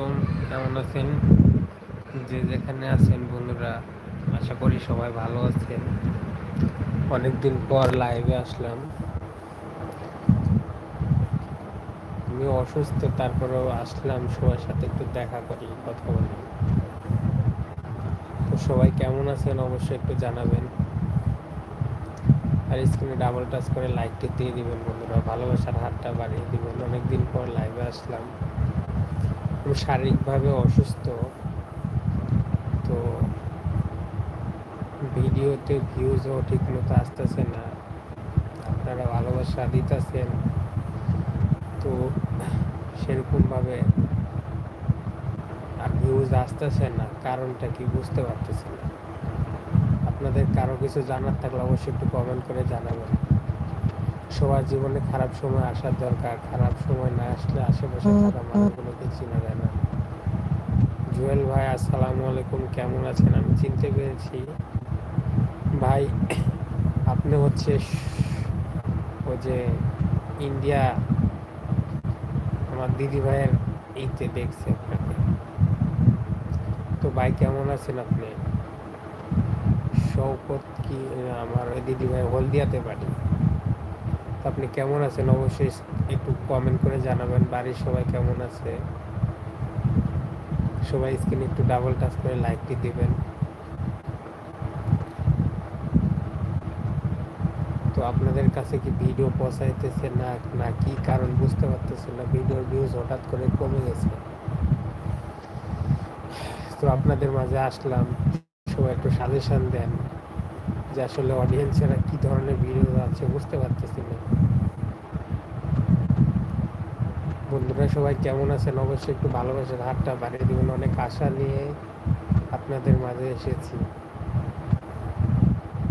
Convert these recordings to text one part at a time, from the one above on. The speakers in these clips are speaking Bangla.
আলাইকুম। কেমন আছেন? যে যেখানে আছেন বন্ধুরা, আশা করি সবাই ভালো আছেন। অনেকদিন পর লাইভে আসলাম। আমি অসুস্থ, তারপরেও আসলাম সবার সাথে একটু দেখা করি, কথা বলি। তো সবাই কেমন আছেন অবশ্যই একটু জানাবেন। আর স্ক্রিনে ডাবল টাচ করে লাইকটি দিয়ে দিবেন বন্ধুরা, ভালোবাসার হাতটা বাড়িয়ে দিবেন। অনেকদিন পর লাইভে আসলাম। আমি শারীরিকভাবে অসুস্থ, তো ভিডিওতে ভিউজও ঠিক মতো আসতেছে না। আপনারা ভালোবাসা দিতেছেন। তো সেরকমভাবে আর ভিউজ আসতেছে না, কারণটা কি বুঝতে পারতেছি না। আপনাদের কারও কিছু জানার থাকলে অবশ্যই একটু কমেন্ট করে জানাবেন। সবার জীবনে খারাপ সময় আসার দরকার খারাপ সময় না আসলে আশেপাশে থাকা মানুষগুলোকে চিনা যায় না। জুয়েল ভাই আসসালামু আলাইকুম কেমন আছেন? আমি চিনতে পেরেছি। ভাই আপনি হচ্ছে ও যে ইন্ডিয়া আমার দিদি ভাইয়ের এইতে দেখছে আপনাকে। তো ভাই কেমন আছেন আপনি? শৌকত কি আমার ওই দিদি ভাই হলদিয়াতে পারি আপনি কেমন আছেন? অবশ্যই একটু কমেন্ট করে জানাবেন, বাড়ির সবাই কেমন আছে? সবাই স্ক্রিনে একটু ডাবল টাচ করে লাইকটি দিবেন। তো আপনাদের কাছে কি ভিডিও পৌঁছাইতেছে না না কি কারণ বুঝতে পারতেছে না? ভিডিওর ভিউজ হঠাৎ করে কমে গেছে। তো আপনাদের মাঝে আসলাম, সবাই একটু সাজেশন দেন যে আসলে অডিয়েন্সেরা কি ধরনের ভিডিও আছে বুঝতে পারতেছি না। বন্ধুরা সবাই কেমন আছেন? অবশ্যই একটু ভালোবাসার হাতটা বাড়িয়ে দিবেন। অনেক আশা নিয়ে আপনাদের মাঝে এসেছি।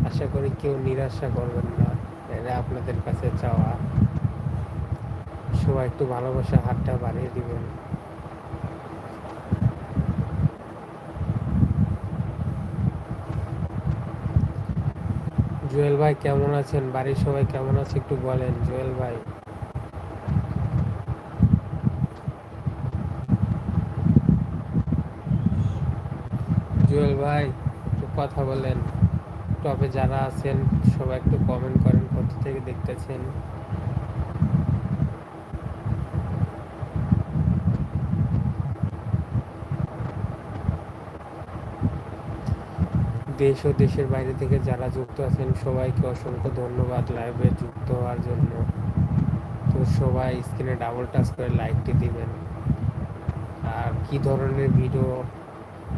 আশা করি কেউ নিরাশা করবেন না। এটা আপনাদের কাছে চাওয়া। সবাই একটু ভালোবাসার হাতটা বাড়িয়ে দিবেন। জুয়েল ভাই কেমন আছেন? বাড়ির সবাই কেমন আছে একটু বলেন। জুয়েল ভাই। ভাই, একটু কথা বলেন। টপে যারা আছেন, সবাই একটু কমেন্ট করেন কোথা থেকে দেখতেছেন। দেশ ও দেশের বাইরে থেকে যারা যুক্ত আছেন, সবাইকে অসংখ্য ধন্যবাদ লাইভে যুক্ত হওয়ার জন্য। তো সবাই স্ক্রিনে ডাবল টাচ করে লাইকটি দিবেন। আর কি ধরনের ভিডিও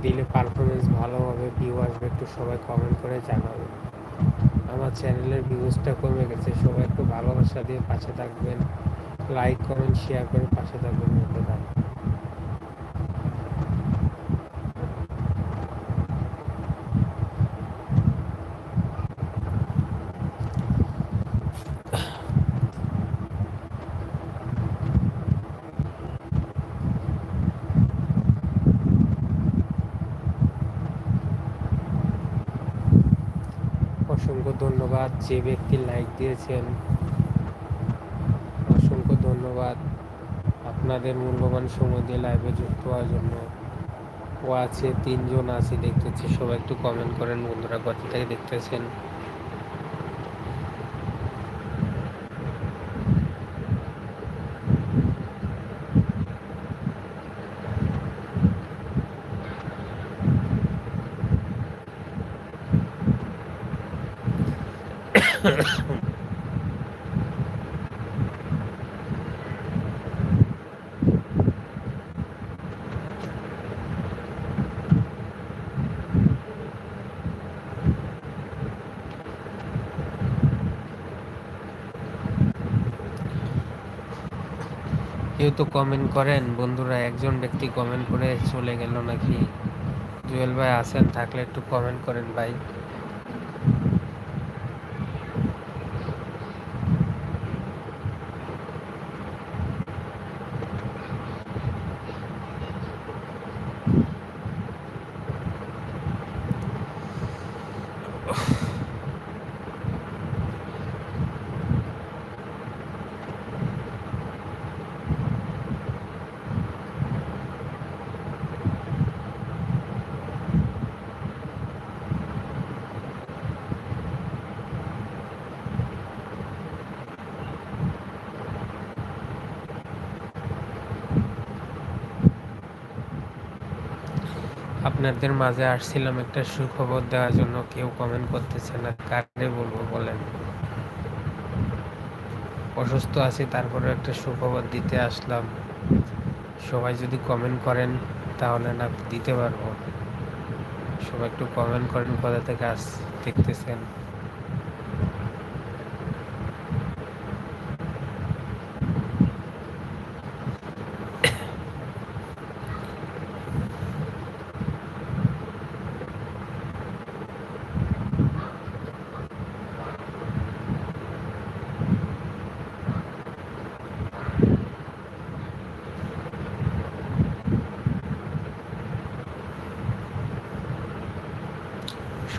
দিলে পারফরমেন্স ভালো হবে ভিউ আসবে, একটু সবাই কমেন্ট করে জানাবে। আমার চ্যানেলের ভিউজটা কমে গেছে, সবাই একটু ভালোবাসা দিয়ে পাশে থাকবেন। লাইক কমেন্ট শেয়ার করে পাশে থাকবেন বন্ধুরা অসংখ্য ধন্যবাদ যে ব্যক্তি লাইক দিয়েছেন, অসংখ্য ধন্যবাদ আপনাদের মূল্যবান সময় দিয়ে লাইভে যুক্ত হওয়ার জন্য। ও আছে, তিনজন আছে দেখতেছি, সবাই একটু কমেন্ট করেন, বন্ধুরা কত থেকে দেখতেছেন। কেউ তো কমেন্ট করেন, বন্ধুরা একজন ব্যক্তি কমেন্ট করে চলে গেল নাকি? জুয়েল ভাই আছেন, থাকলে একটু কমেন্ট করেন ভাই। আপনাদের মাঝে আসছিলাম একটা সুখবর দেওয়ার জন্য, কেউ কমেন্ট করতেছে না, কারে বলব বলেন। অসুস্থ আছি তারপরে একটা সুখবর দিতে আসলাম। সবাই যদি কমেন্ট করেন, তাহলে না দিতে পারব। সবাই একটু কমেন্ট করেন, কোথা থেকে আস, দেখতেছেন।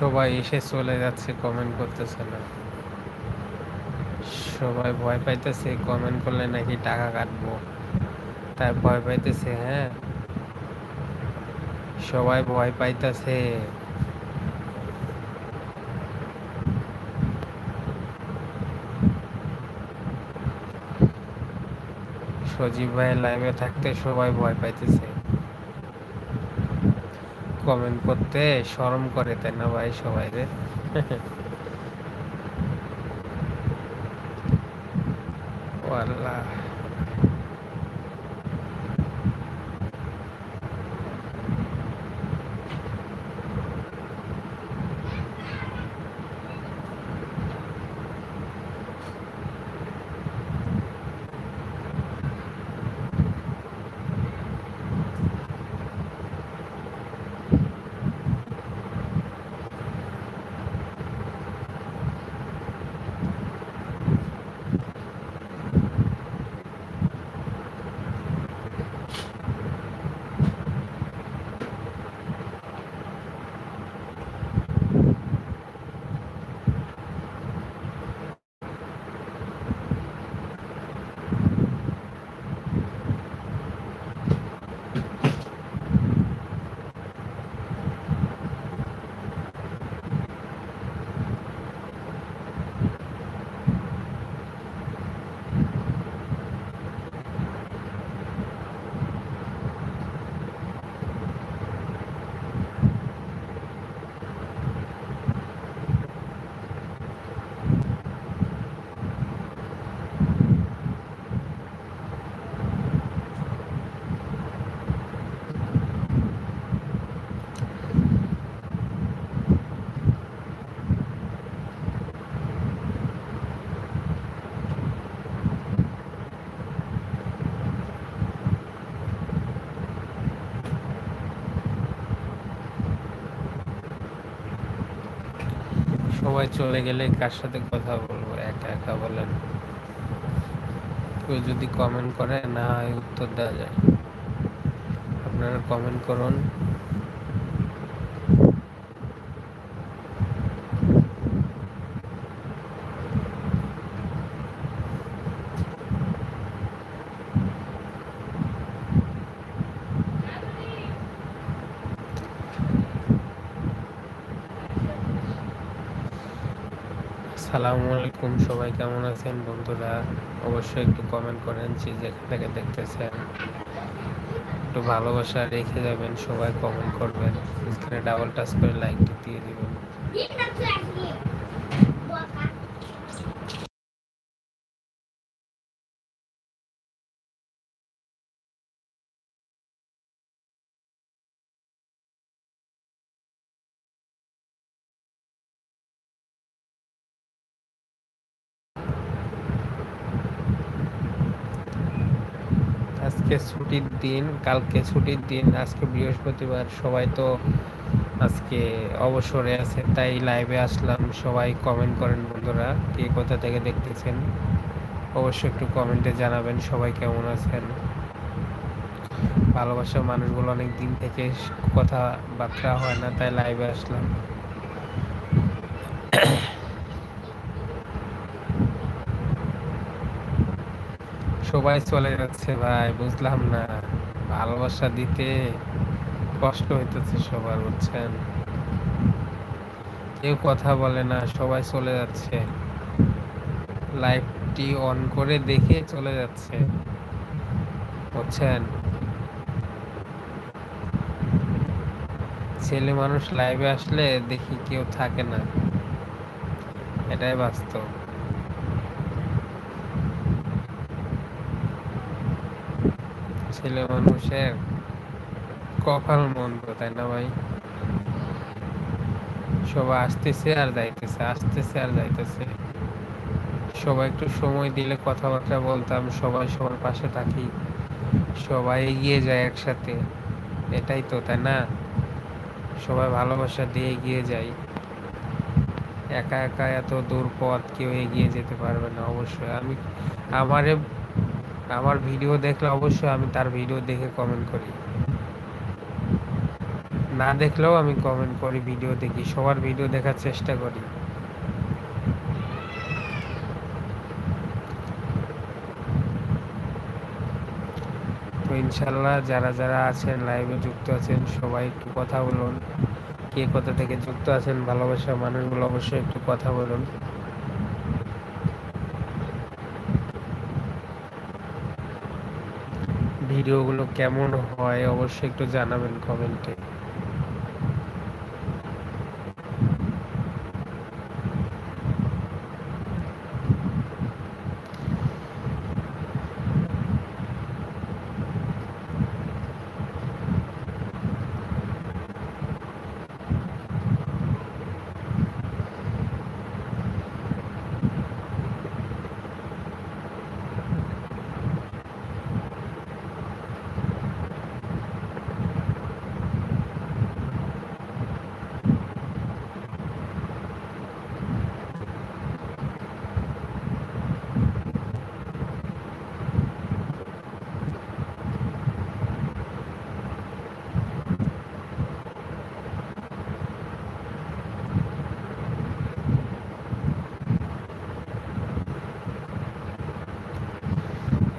সবাই এসে চলে যাচ্ছে কমেন্ট করতেছে না। সবাই ভয় পাইতেছে কমেন্ট করলে নাকি টাকা কাটবো। তাই ভয় পাইতেছে হ্যাঁ। সবাই ভয় পাইতেছে। সজীব ভাই লাইভে থাকতে সবাই ভয় পাইতেছে। কমেন্ট করতে শরম করে তাই না ভাই সবাই রে? আল্লাহ সবাই চলে গেলে কার সাথে কথা বলব? একা একা বলেন। কেউ যদি কমেন্ট করে না উত্তর দেওয়া যায়। আপনারা কমেন্ট করুন। সালামু আলাইকুম, সবাই কেমন আছেন? বন্ধুরা, অবশ্যই একটু কমেন্ট করেন যে যেখান থেকে দেখতেছেন। একটু ভালোবাসা রেখে যাবেন, সবাই কমেন্ট করবেন। ডাবল টাচ করে লাইকটি দিয়ে দিবেন। আজকে ছুটির দিন, কালকে ছুটির দিন, আজকে বৃহস্পতিবার, সবাই তো আজকে অবসরে আছে, তাই লাইভে আসলাম। সবাই কমেন্ট করেন বন্ধুরা, কে কোথা থেকে দেখতেছেন? অবশ্যই একটু কমেন্টে জানাবেন সবাই কেমন আছেন। ভালোবাসা মানুষগুলো অনেক দিন থেকে কথাবার্তা হয় না, তাই লাইভে আসলাম। সবাই চলে যাচ্ছে, ভাই, বুঝলাম না। ভালোবাসা দিতে কষ্ট হইতেছে সবার, বুঝছেন? কেউ কথা বলে না, সবাই চলে যাচ্ছে। লাইভটি অন করে দেখে চলে যাচ্ছে, বুঝছেন? ছেলে মানুষ লাইভে আসলে দেখি কেউ থাকে না। এটাই বাস্তব। ছেলে মানুষের কপাল মন্দ, তাই না ভাই? সবাই আসতেছে আর যাইতেছে, আসতেছে আর যাইতেছে। সবাই একটু সময় দিলে কথাবার্তা বলতাম, সবাই সবার পাশে থাকি, সবাই এগিয়ে যায় একসাথে। এটাই তো, তাই না? সবাই ভালোবাসা দিয়ে এগিয়ে যায় একা একা এত দূর পথ কেউ এগিয়ে যেতে পারবে না, অবশ্যই। আমি, আমারে আমার ভিডিও দেখলে অবশ্যই আমি তার ভিডিও দেখে কমেন্ট করি। না দেখলেও আমি কমেন্ট করি, ভিডিও দেখি, সবার ভিডিও দেখার চেষ্টা করি। তো ইনশাল্লাহ যারা যারা আছেন লাইভে যুক্ত আছেন, সবাই একটু কথা বলুন। কে কোথা থেকে যুক্ত আছেন ভালোবাসা মানুষগুলো অবশ্যই একটু কথা বলুন। ভিডিওগুলো কেমন হয় অবশ্যই একটু জানাবেন কমেন্টে।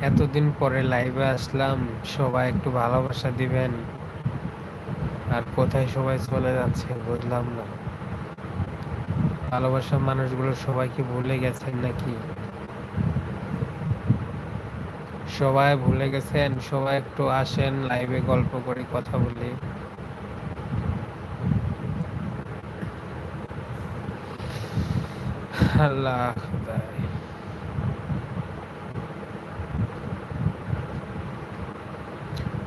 এতদিন পরে লাইভে আসলাম, সবাই একটু ভালোবাসা দিবেন। আর কোথায় সবাই চলে যাচ্ছে বুঝলাম না। ভালোবাসার মানুষগুলো সবাইকে ভুলে গেছেন নাকি? সবাই ভুলে গেছেন, সবাই একটু আসেন লাইভে গল্প করি কথা বলি। আল্লাহ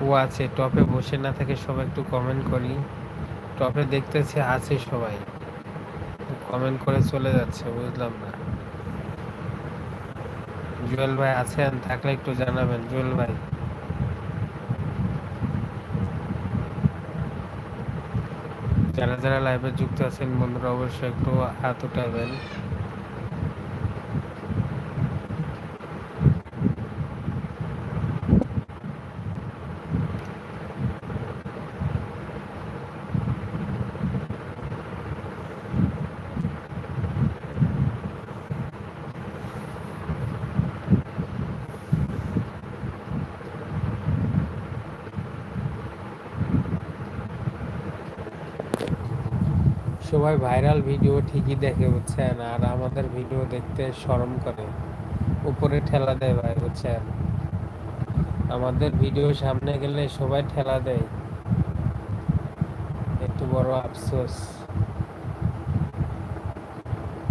ও আছে, টপে বসে না থেকে সবাই একটু কমেন্ট করি। টপে দেখতেছি আছে সবাই। কমেন্ট করে চলে যাচ্ছে, বুঝলাম না। জুয়েল ভাই আছেন, থাকলে একটু জানাবেন। জুয়েল ভাই। যারা যারা লাইভে যুক্ত আছেন, বন্ধুরা অবশ্যই একটু হাত উঠাবেন। সবাই ভাইরাল ভিডিও ঠিকই দেখে বুঝছেন? আর আমাদের ভিডিও দেখতে শরম করে। উপরে ঠেলা দেয় ভাই, বুঝছেন? আমাদের ভিডিও সামনে গেলে সবাই ঠেলা দেয়। একটু বড় আফসোস।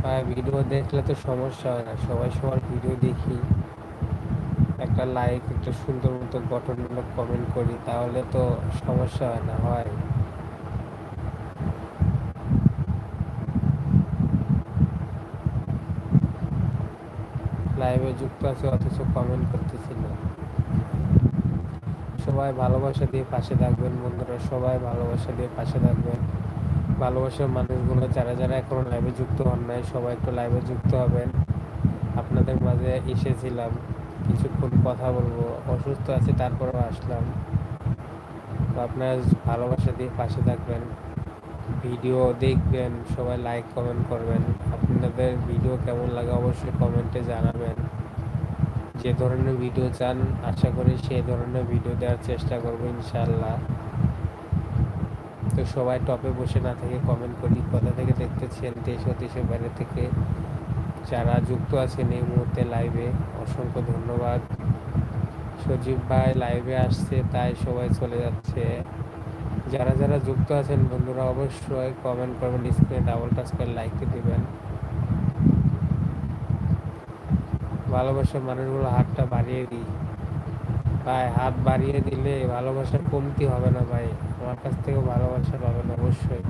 ভাই ভিডিও দেখলে তো সমস্যা হয় না। সবাই সবার ভিডিও দেখি। একটা লাইক একটা সুন্দর মতো গঠনমূলক কমেন্ট করি, তাহলে তো সমস্যা হয় না, হয়। লাইভে যুক্ত আছে, অথচ কমেন্ট করতেছি না। সবাই ভালোবাসা দিয়ে পাশে থাকবেন বন্ধুরা, সবাই ভালোবাসা দিয়ে পাশে থাকবেন। ভালোবাসার মানুষগুলো যারা যারা এখনও লাইভে যুক্ত হন নাই, সবাই একটু লাইভে যুক্ত হবেন। আপনাদের মাঝে এসেছিলাম, কিছুক্ষণ কথা বলব, অসুস্থ আছি, তারপরেও আসলাম। তো আপনারা ভালোবাসা দিয়ে পাশে থাকবেন। ভিডিও দেখবেন, সবাই লাইক কমেন্ট করবেন। আপনাদের ভিডিও কেমন লাগে অবশ্যই কমেন্টে জানাবেন। যে ধরনের ভিডিও চান, আশা করি সেই ধরনের ভিডিও দেওয়ার চেষ্টা করব ইনশাল্লাহ তো সবাই টপে বসে না থেকে কমেন্ট করি, কোথা থেকে দেখতেছেন, দেশ ও দেশের বাইরে থেকে যারা যুক্ত আছেন এই মুহূর্তে লাইভে অসংখ্য ধন্যবাদ। সজীব ভাই লাইভে আসছে, তাই সবাই চলে যাচ্ছে। যারা যারা যুক্ত আছেন বন্ধুরা, অবশ্যই কমেন্ট করবেন স্ক্রিনে ডাবল টাচ করে লাইকটি দিবেন। ভালোবাসার মানুষগুলো হাতটা বাড়িয়ে দিই। ভাই, হাত বাড়িয়ে দিলে ভালোবাসার কমতি হবে না ভাই। আমার কাছ থেকেও ভালোবাসা পাবেন অবশ্যই।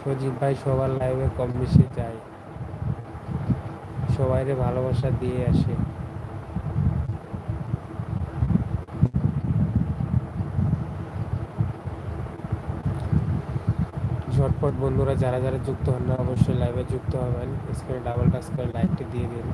সজীব ভাই, সবার লাইভে কম বেশি যায় সবাইরে ভালোবাসা দিয়ে আসে। ঝটপট বন্ধুরা, যারা যারা যুক্ত হন না, অবশ্যই লাইভে যুক্ত হবেন। স্ক্রিনে ডাবল টাচ করে লাইকটি দিয়ে দিন।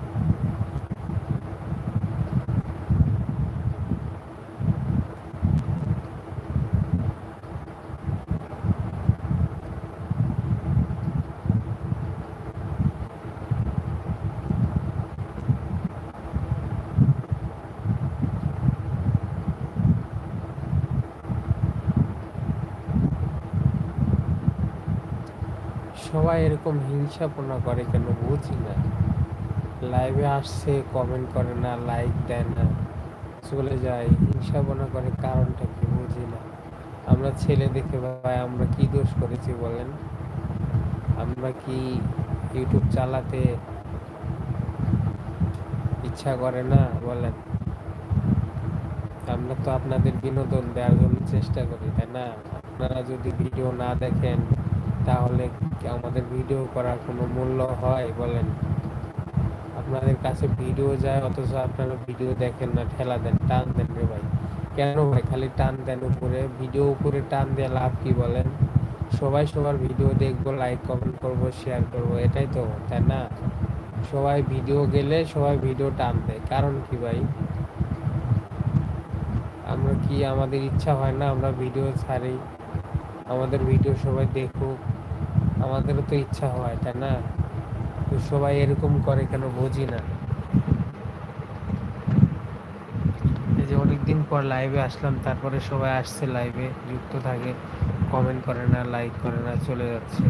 সবাই এরকম হিংসাপনা করে কেন বুঝি না। লাইভে আসছে কমেন্ট করে না লাইক দেয় না। চলে যায় হিংসাপনা করে কারণটা কি বুঝি না। আমরা ছেলে দেখে ভাই আমরা কি দোষ করেছি বলেন? আমরা কি ইউটিউব চালাতে ইচ্ছা করে না বলেন? আমরা তো আপনাদের বিনোদন দেওয়ার জন্য চেষ্টা করি, তাই না? আপনারা যদি ভিডিও না দেখেন, তাহলে কি আমাদের ভিডিও করার কোনো মূল্য হয় বলেন? আপনাদের কাছে ভিডিও যায়, অথচ আপনারা ভিডিও দেখেন না, ঠেলা দেন, টান দেন রে ভাই। কেন ভাই? খালি টান দেন উপরে। ভিডিও উপরে টান দিয়ে লাভ কি বলেন? সবাই সবার ভিডিও দেখব লাইক কমেন্ট করব শেয়ার করব, এটাই তো, তাই না? সবাই ভিডিও গেলে সবাই ভিডিও টান দেয়। কারণ কি ভাই? আমরা কি আমাদের ইচ্ছা হয় না আমরা ভিডিও ছাড়ি? আমাদের ভিডিও সবাই দেখুক। আমাদেরও তো ইচ্ছা হয়, তাই না? তো সবাই এরকম করে কেন বুঝি না? এই যে অনেকদিন পর লাইভে আসলাম, তারপরে সবাই আসছে লাইভে যুক্ত থাকে কমেন্ট করে না লাইক করে না, চলে যাচ্ছে।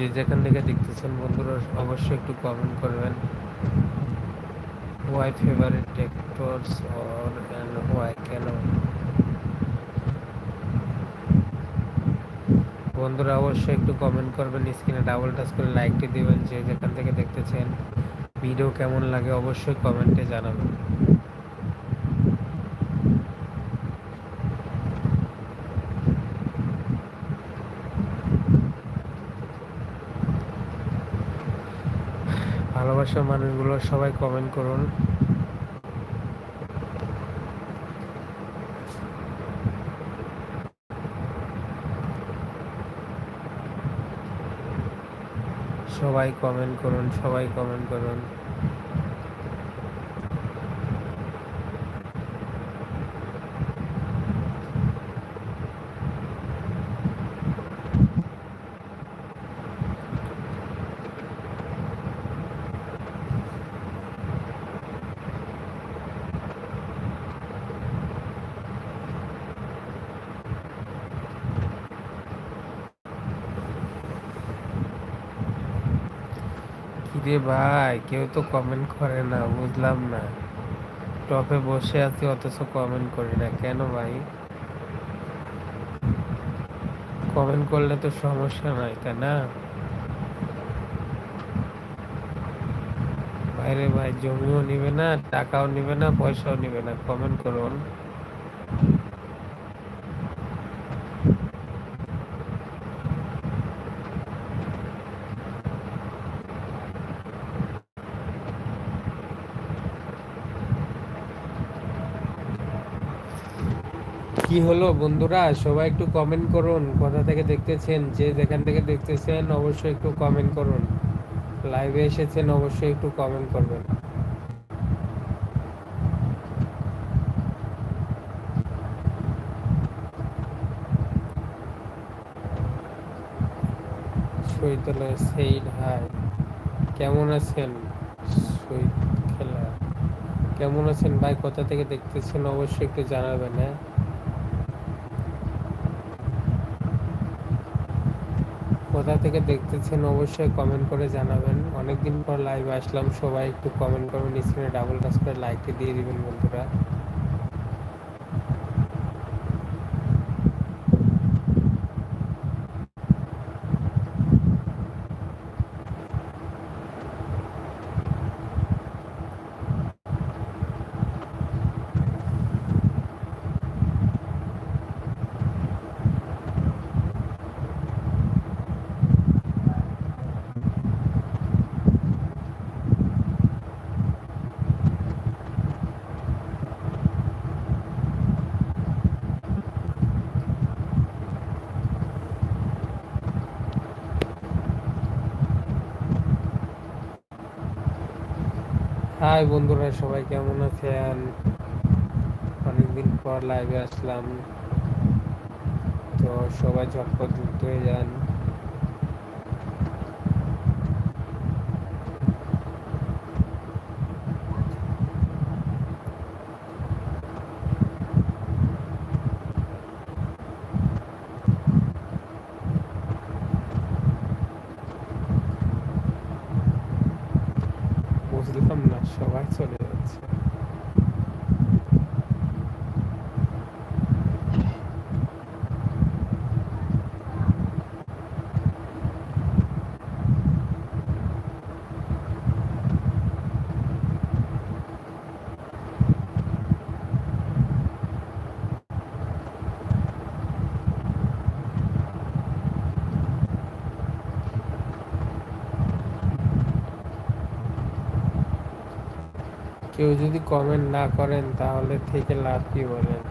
যে যেখান থেকে দেখতেছেন বন্ধুরা, অবশ্যই একটু কমেন্ট করবেন। Why favourite directors or and why কেন? বন্ধুরা, অবশ্যই একটু কমেন্ট করবেন স্ক্রিনে ডাবল টাচ করে লাইকটি দিবেন, যে যেখান থেকে দেখতেছেন। ভিডিও কেমন লাগে, অবশ্যই কমেন্টে জানাবেন। ভালোবাসার মানুষগুলো সবাই কমেন্ট করুন। সবাই কমেন্ট করুন সবাই কমেন্ট করুন। কিরে ভাই, কেউ তো কমেন্ট করে না, বুঝলাম না। টপে বসে আছি, অথচ কমেন্ট করি না। কেন ভাই? কমেন্ট করলে তো সমস্যা নাই, তাই না? বাইরে ভাই, জমিও নিবে না, টাকাও নিবে না, পয়সাও নিবে না। কমেন্ট করুন। কি হলো বন্ধুরা? সবাই একটু কমেন্ট করুন। কোথা থেকে দেখতেছেন? যে যেখান থেকে দেখতেছেন, অবশ্যই একটু কমেন্ট করুন। লাইভে এসেছেন, অবশ্যই একটু কমেন্ট করবেন। কেমন আছেন? খেলা কেমন আছেন ভাই? কোথা থেকে দেখতেছেন? অবশ্যই একটু জানাবেন হ্যাঁ? কোথা থেকে দেখতেছেন অবশ্যই কমেন্ট করে জানাবেন। অনেকদিন পর লাইভ আসলাম, সবাই একটু কমেন্ট করবেন স্ক্রিনে ডাবল টাচ করে লাইকটি দিয়ে দিবেন বন্ধুরা। হাই বন্ধুরা, সবাই কেমন আছেন? অনেকদিন পর লাইভে আসলাম। তো সবাই ঝটপট যুক্ত হয়ে যান। বুঝলাম না সবাই চলে যাচ্ছে কেউ যদি কমেন্ট না করেন তাহলে থেকে লাভ কি বলেন?